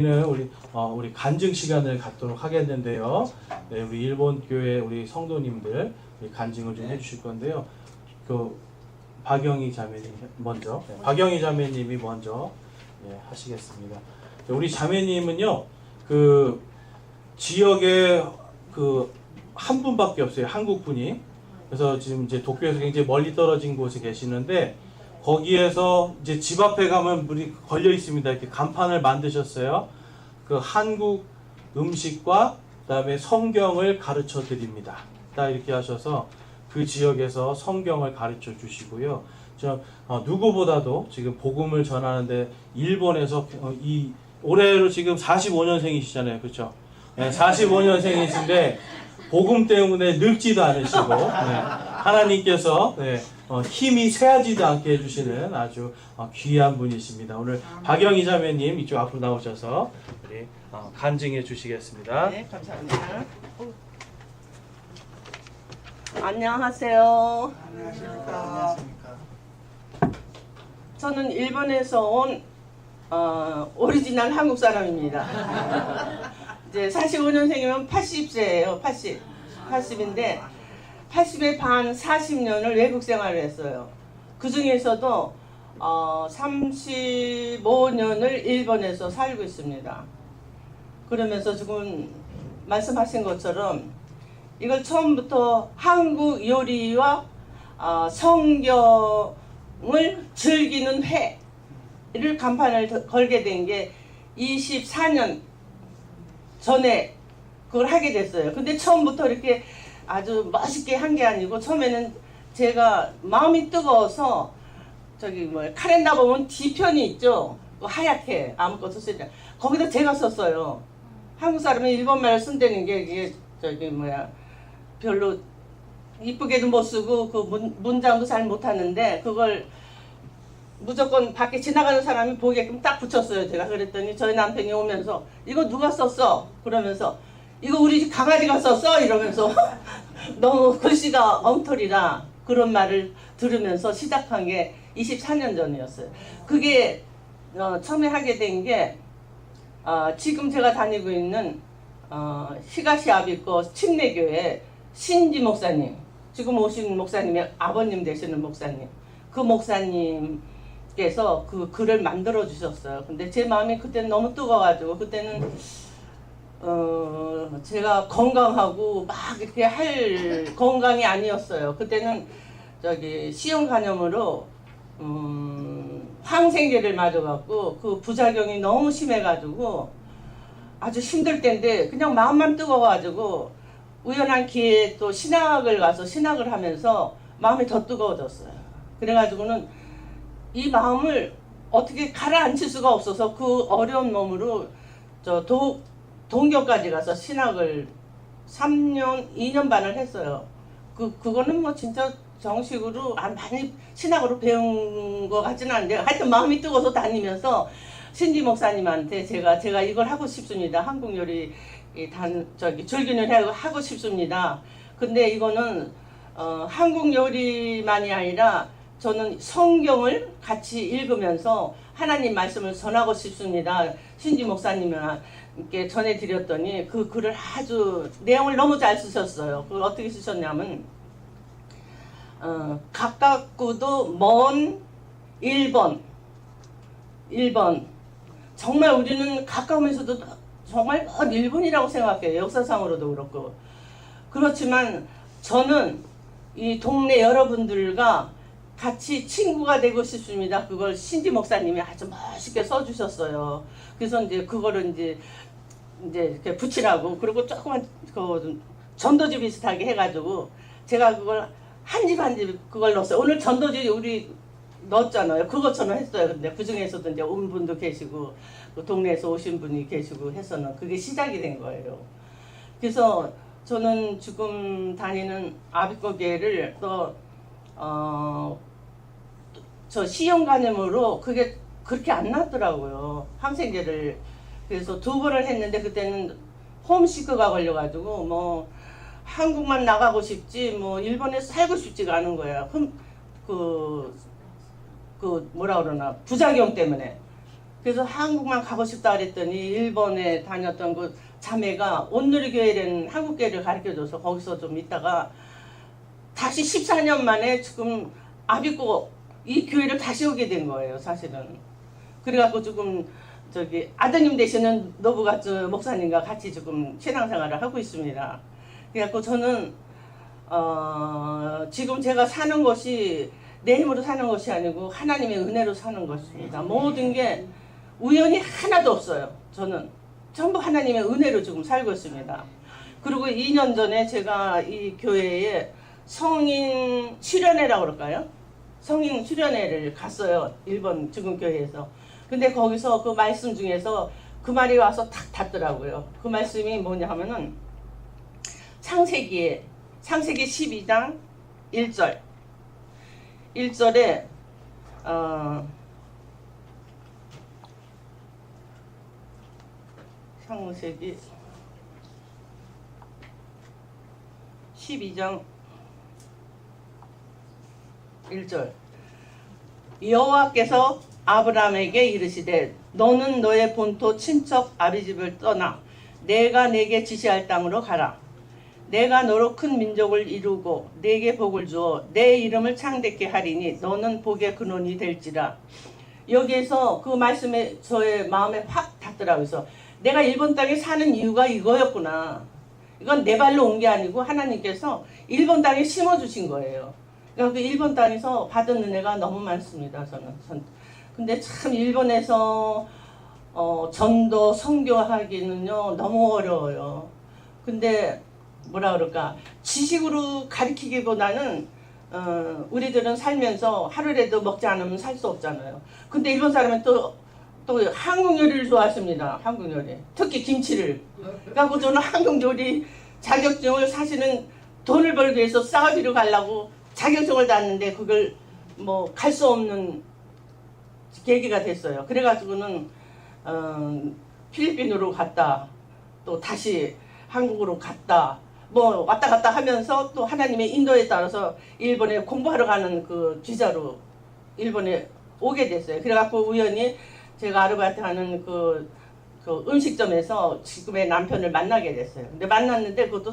는 우리 어, 우리 간증 시간을 갖도록 하겠는데요. 네, 우리 일본 교회 우리 성도님들 우리 간증을 좀 해주실 건데요. 그 박영희 자매님 먼저, 네, 박영희 자매님이 먼저 예, 하시겠습니다. 네, 우리 자매님은요, 그 지역에 그 한 분밖에 없어요. 한국 분이. 그래서 지금 이제 도쿄에서 굉장히 멀리 떨어진 곳에 계시는데 거기에서 이제 집 앞에 가면 물이 걸려 있습니다. 이렇게 간판을 만드셨어요. 그 한국 음식과 그다음에 성경을 가르쳐 드립니다. 딱 이렇게 하셔서 그 지역에서 성경을 가르쳐 주시고요. 저 어, 누구보다도 지금 복음을 전하는데 일본에서 어, 이 올해로 지금 45년생이시잖아요. 그렇죠? 네, 45년생이신데 복음 때문에 늙지도 않으시고 네, 하나님께서 네, 어, 힘이 쇠하지도 않게 해주시는 아주 어, 귀한 분이십니다. 오늘 박영희 자매님 이쪽 앞으로 나오셔서 우리 어, 간증해 주시겠습니다. 네, 감사합니다. 안녕하세요. 안녕하십니까. 저는 일본에서 온 어, 오리지널 한국 사람입니다. 이제 45년생이면 80세예요. 80. 80인데 80의 반 40년을 외국 생활을 했어요. 그 중에서도 어, 35년을 일본에서 살고 있습니다. 그러면서 지금 말씀하신 것처럼 이걸 처음부터 한국 요리와 어, 성경을 즐기는 회를 간판을 더- 걸게 된 게 24년 전에 그걸 하게 됐어요. 근데 처음부터 이렇게 아주 멋있게 한 게 아니고 처음에는 제가 마음이 뜨거워서 저기 뭐 카렌다 보면 뒤편이 있죠. 그 하얗게 아무것도 쓰지 않- 거기다 제가 썼어요. 한국 사람이 일본말을 쓴다는 게 이게 저기 뭐야 별로 이쁘게도 못 쓰고 그 문, 문장도 잘 못하는데 그걸 무조건 밖에 지나가는 사람이 보게끔 딱 붙였어요. 제가 그랬더니 저희 남편이 오면서 이거 누가 썼어? 그러면서 이거 우리 집 강아지가 썼어? 이러면서 너무 글씨가 엉터리라 그런 말을 들으면서 시작한 게 24년 전이었어요. 그게 어, 처음에 하게 된게 어, 지금 제가 다니고 있는 어, 히가시 아비코 침례교회 신지 목사님 지금 오신 목사님의 아버님 되시는 목사님 그 목사님께서 그 글을 만들어 주셨어요. 근데 제 마음이 그때는 너무 뜨거워가지고 그때는 어 제가 건강하고 막 이렇게 할 건강이 아니었어요. 그때는 저기 시형 간염으로 음, 항생제를 맞아갖고 그 부작용이 너무 심해가지고 아주 힘들 때인데 그냥 마음만 뜨거워가지고 우연한 기회에 또 신학을 가서 신학을 하면서 마음이 더 뜨거워졌어요. 그래가지고는 이 마음을 어떻게 가라앉힐 수가 없어서 그 어려운 몸으로 저 도, 동교까지 가서 신학을 3년, 2년 반을 했어요. 그, 그거는 뭐 진짜 정식으로 안 많이 신학으로 배운 것 같지는 않은데 하여튼 마음이 뜨거워서 다니면서 신지 목사님한테 제가 제가 이걸 하고 싶습니다. 한국 요리 이단 저기 해 하고 싶습니다. 근데 이거는 어, 한국 요리만이 아니라 저는 성경을 같이 읽으면서 하나님 말씀을 전하고 싶습니다. 신지 목사님 께 전해드렸더니 그 글을 아주 내용을 너무 잘 쓰셨어요. 그걸 어떻게 쓰셨냐면 어, 가깝고도 먼 1번 1번 정말 우리는 가까우면서도 정말 먼 일본이라고 생각해요. 역사상으로도 그렇고. 그렇지만 저는 이 동네 여러분들과 같이 친구가 되고 싶습니다. 그걸 신지 목사님이 아주 멋있게 써주셨어요. 그래서 이제 그거를 이제 이제 이렇게 붙이라고 그리고 조그만 그 전도지 비슷하게 해가지고 제가 그걸 한 집 한 집 그걸 넣었어요. 오늘 전도지 우리 넣었잖아요. 그것처럼 했어요. 근데 그 중에서도 이제 온 분도 계시고 그 동네에서 오신 분이 계시고 해서는 그게 시작이 된 거예요. 그래서 저는 지금 다니는 아비꼬교회를 또 어, 저 시형 간염으로 그게 그렇게 안 낫더라고요. 항생제를 그래서 두 번을 했는데 그때는 홈시크가 걸려가지고 뭐 한국만 나가고 싶지 뭐 일본에 살고 싶지가 않은 거예요. 흠, 그, 그 뭐라 그러나 부작용 때문에 그래서 한국만 가고 싶다 그랬더니 일본에 다녔던 그 자매가 온누리 교회라는 한국 교회를 가르쳐줘서 거기서 좀 있다가 다시 14년 만에 지금 아비고 이 교회를 다시 오게 된 거예요 사실은 그래갖고 지금 저기 아드님 되시는 노부가츠 목사님과 같이 지금 신앙생활을 하고 있습니다 그래갖고 저는 어, 지금 제가 사는 것이 내 힘으로 사는 것이 아니고 하나님의 은혜로 사는 것입니다. 모든 게 우연이 하나도 없어요. 저는 전부 하나님의 은혜로 지금 살고 있습니다. 그리고 2년 전에 제가 이 교회에 성인 수련회라고 그럴까요? 성인 수련회를 갔어요. 일본 지금 교회에서. 근데 거기서 그 말씀 중에서 그 말이 와서 탁 닿더라고요. 그 말씀이 뭐냐 하면은 창세기에 창세기 12장 1절 1절에 어 창세기 12장 1절 여호와께서 아브라함에게 이르시되 너는 너의 본토 친척 아비집을 떠나 내가 내게 지시할 땅으로 가라 내가 너로 큰 민족을 이루고 내게 복을 주어 내 이름을 창대케 하리니 너는 복의 근원이 될지라. 여기에서 그 말씀에 저의 마음에 확 닿더라고요. 그래서 내가 일본 땅에 사는 이유가 이거였구나. 이건 내 발로 온 게 아니고 하나님께서 일본 땅에 심어 주신 거예요. 그러니까 그 일본 땅에서 받은 은혜가 너무 많습니다. 저는. 전- 근데 참 일본에서 어, 전도 선교하기는요 너무 어려워요. 근데 뭐라 그럴까 지식으로 가르치기보다는 어, 우리들은 살면서 하루라도 먹지 않으면 살 수 없잖아요. 근데 일본 사람은 또, 또 한국 요리를 좋아하십니다. 한국 요리. 특히 김치를. 그래갖고 저는 한국 요리 자격증을 사실은 돈을 벌기 위해서 사우디로 가려고 자격증을 땄는데 그걸 뭐 갈 수 없는 계기가 됐어요. 그래가지고는 어, 필리핀으로 갔다 또 다시 한국으로 갔다 뭐 왔다 갔다 하면서 또 하나님의 인도에 따라서 일본에 공부하러 가는 그 비자로 일본에 오게 됐어요. 그래갖고 우연히 제가 아르바이트 하는 그, 그 음식점에서 지금의 남편을 만나게 됐어요. 근데 만났는데 그것도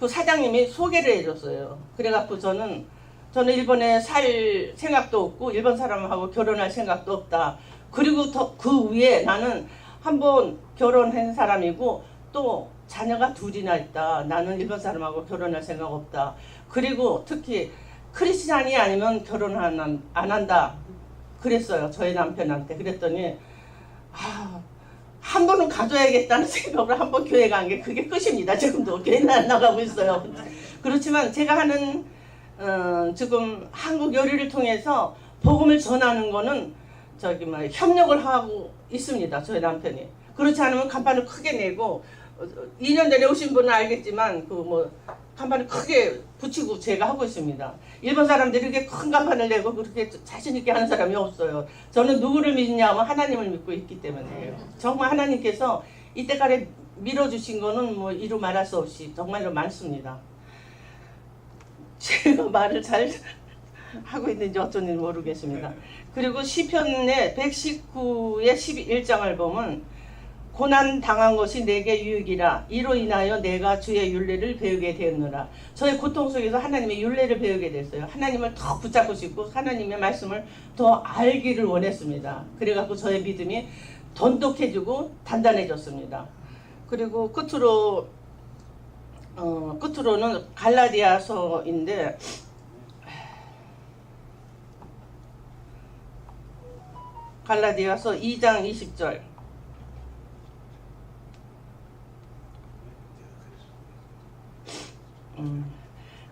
그 사장님이 소개를 해줬어요. 그래갖고 저는 저는 일본에 살 생각도 없고 일본 사람하고 결혼할 생각도 없다. 그리고 더 그 위에 나는 한번 결혼한 사람이고 또 자녀가 둘이나 있다. 나는 일본 사람하고 결혼할 생각 없다. 그리고 특히 크리스찬이 아니면 결혼 안, 한- 안 한다. 그랬어요. 저희 남편한테. 그랬더니 아, 한 번은 가져야겠다는 생각으로 한 번 교회 간 게 그게 끝입니다. 지금도 교회는 안 나가고 있어요. 그렇지만 제가 하는 어, 지금 한국 요리를 통해서 복음을 전하는 거는 저기 뭐 협력을 하고 있습니다. 저희 남편이. 그렇지 않으면 간판을 크게 내고 어, 2년 전에 오신 분은 알겠지만 그 뭐 간판을 크게 붙이고 제가 하고 있습니다. 일본 사람들이 이렇게 큰 간판을 내고 그렇게 자신 있게 하는 사람이 없어요. 저는 누구를 믿느냐면 하나님을 믿고 있기 때문이에요. 정말 하나님께서 이때까지 밀어주신 거는 뭐 이루 말할 수 없이 정말로 많습니다. 제가 말을 잘 하고 있는지 어쩐지 모르겠습니다. 그리고 시편의 119의 11장을 보면 고난 당한 것이 내게 유익이라 이로 인하여 내가 주의 윤례를 배우게 되었노라. 저의 고통 속에서 하나님의 윤례를 배우게 됐어요. 하나님을 더 붙잡고 싶고 하나님의 말씀을 더 알기를 원했습니다. 그래갖고 저의 믿음이 돈독해지고 단단해졌습니다. 그리고 끝으로 어, 끝으로는 갈라디아서인데 갈라디아서 2장 20절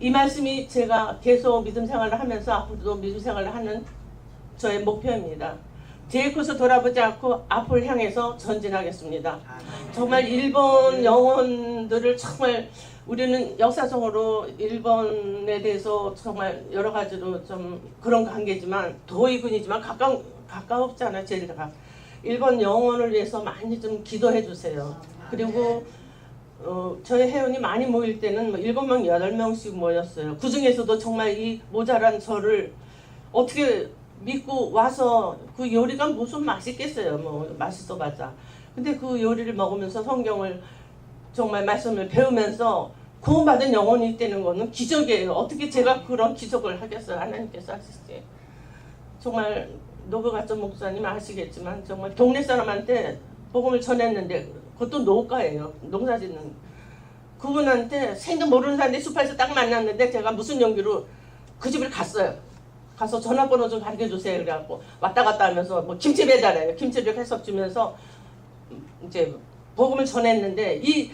이 말씀이 제가 계속 믿음 생활을 하면서 앞으로도 믿음 생활을 하는 저의 목표입니다. 뒤에코서 돌아보지 않고 앞을 향해서 전진하겠습니다. 정말 일본 영혼들을 정말 우리는 역사적으로 일본에 대해서 정말 여러 가지로 좀 그런 관계지만 도의군이지만 가까 가까웠잖아요. 제일 가. 일본 영혼을 위해서 많이 좀 기도해 주세요. 그리고 어, 저희 회원이 많이 모일 때는 뭐 7명, 8명씩 모였어요. 그 중에서도 정말 이 모자란 저를 어떻게 믿고 와서 그 요리가 무슨 맛있겠어요. 뭐 맛있어봤자. 근데 그 요리를 먹으면서 성경을 정말 말씀을 배우면서 구원받은 영혼이 있다는 거는 기적이에요. 어떻게 제가 그런 기적을 하겠어요. 하나님께서 하시지. 정말 노그가점 목사님 아시겠지만 정말 동네 사람한테 복음을 전했는데 그것도 농가예요. 농사 짓는 그분한테 생전 모르는 사람인데 슈퍼에서 딱 만났는데 제가 무슨 용기로 그 집을 갔어요. 가서 전화번호 좀 가르쳐 주세요. 그래갖고 왔다 갔다 하면서 뭐 김치 배달해요. 김치를 해서 주면서 이제 복음을 전했는데 이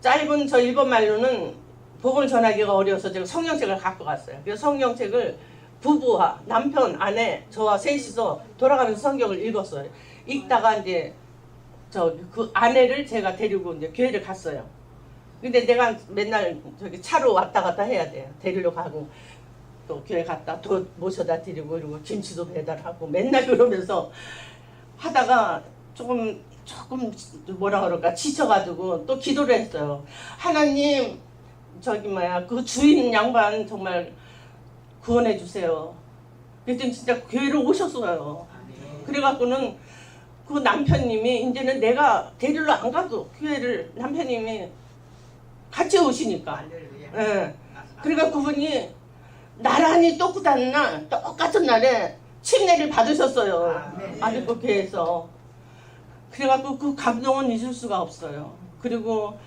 짧은 저 일본 말로는 복음을 전하기가 어려워서 제가 성경책을 갖고 갔어요. 그래서 성경책을 부부와 남편, 아내, 저와 셋이서 돌아가면서 성경을 읽었어요. 읽다가 이제 저 그 아내를 제가 데리고 이제 교회를 갔어요. 근데 내가 맨날 저기 차로 왔다 갔다 해야 돼요. 데리러 가고 또 교회 갔다 또 모셔다 드리고 그리고 김치도 배달하고 맨날 그러면서 하다가 조금 조금 뭐라 그럴까 지쳐가지고 또 기도를 했어요. 하나님 저기 뭐야 그 주인 양반 정말 구원해 주세요. 그랬더니 진짜 교회로 오셨어요. 그래갖고는 그 남편님이 이제는 내가 데리러 안 가도 교회를 남편님이 같이 오시니까. 예. 그러니까 그분이 나란히 똑같은 날, 똑같은 날에 침례를 받으셨어요. 아직도 교회에서. 그래갖고 그 감동은 잊을 수가 없어요. 그리고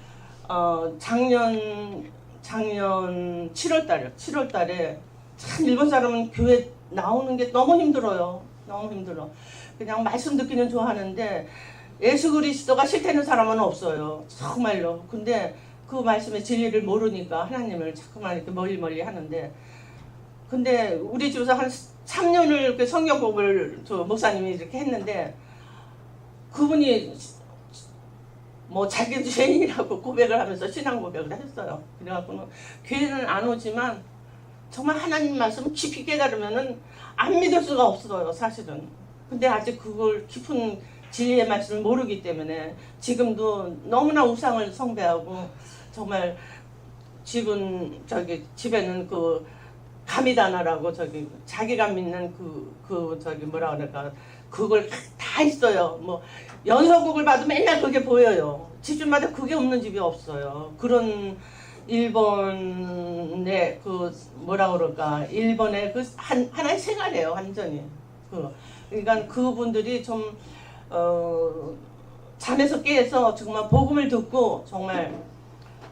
어, 작년 작년 7월 달에 7월 달에 참 일본 사람은 교회 나오는 게 너무 힘들어요. 너무 힘들어. 그냥 말씀 듣기는 좋아하는데 예수 그리스도가 싫다는 사람은 없어요. 정말로. 근데 그 말씀의 진리를 모르니까 하나님을 자꾸만 이렇게 멀리 멀리 하는데 근데 우리 집에서 한 3년을 그 성경 공부를 저 목사님이 이렇게 했는데 그분이 뭐 자기 죄인이라고 고백을 하면서 신앙 고백을 했어요. 그래갖고는 교회는 안 오지만 정말 하나님 말씀 깊이 깨달으면은 안 믿을 수가 없어요, 사실은. 근데 아직 그걸 깊은 진리의 말씀을 모르기 때문에 지금도 너무나 우상을 숭배하고 정말 집은 저기 집에는 그 가미다나라고 저기 자기가 믿는 그, 그 저기 뭐라 그럴까 그걸 다 있어요. 뭐 연서국을 봐도 맨날 그게 보여요. 집집마다 그게 없는 집이 없어요. 그런 일본의 그 뭐라 그럴까 일본의 그 한 하나의 생활이에요 완전히. 그 그러니까 그분들이 좀 어, 잠에서 깨서 정말 복음을 듣고 정말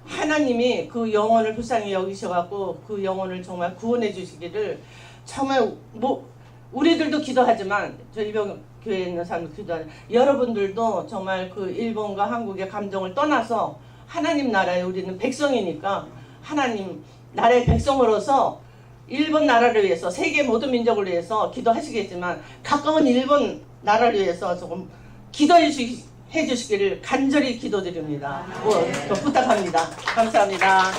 하나님이 그 영혼을 불쌍히 여기셔갖고 그 영혼을 정말 구원해 주시기를 정말 뭐 우리들도 기도하지만 저 일본 교회에 있는 사람도 기도하는 여러분들도 정말 그 일본과 한국의 감정을 떠나서 하나님 나라에 우리는 백성이니까 하나님 나라의 백성으로서 일본 나라를 위해서 세계 모든 민족을 위해서 기도하시겠지만 가까운 일본 나라를 위해서 조금 기도해 주시, 해 주시기를 간절히 기도드립니다. 뭐, 또 부탁합니다. 감사합니다.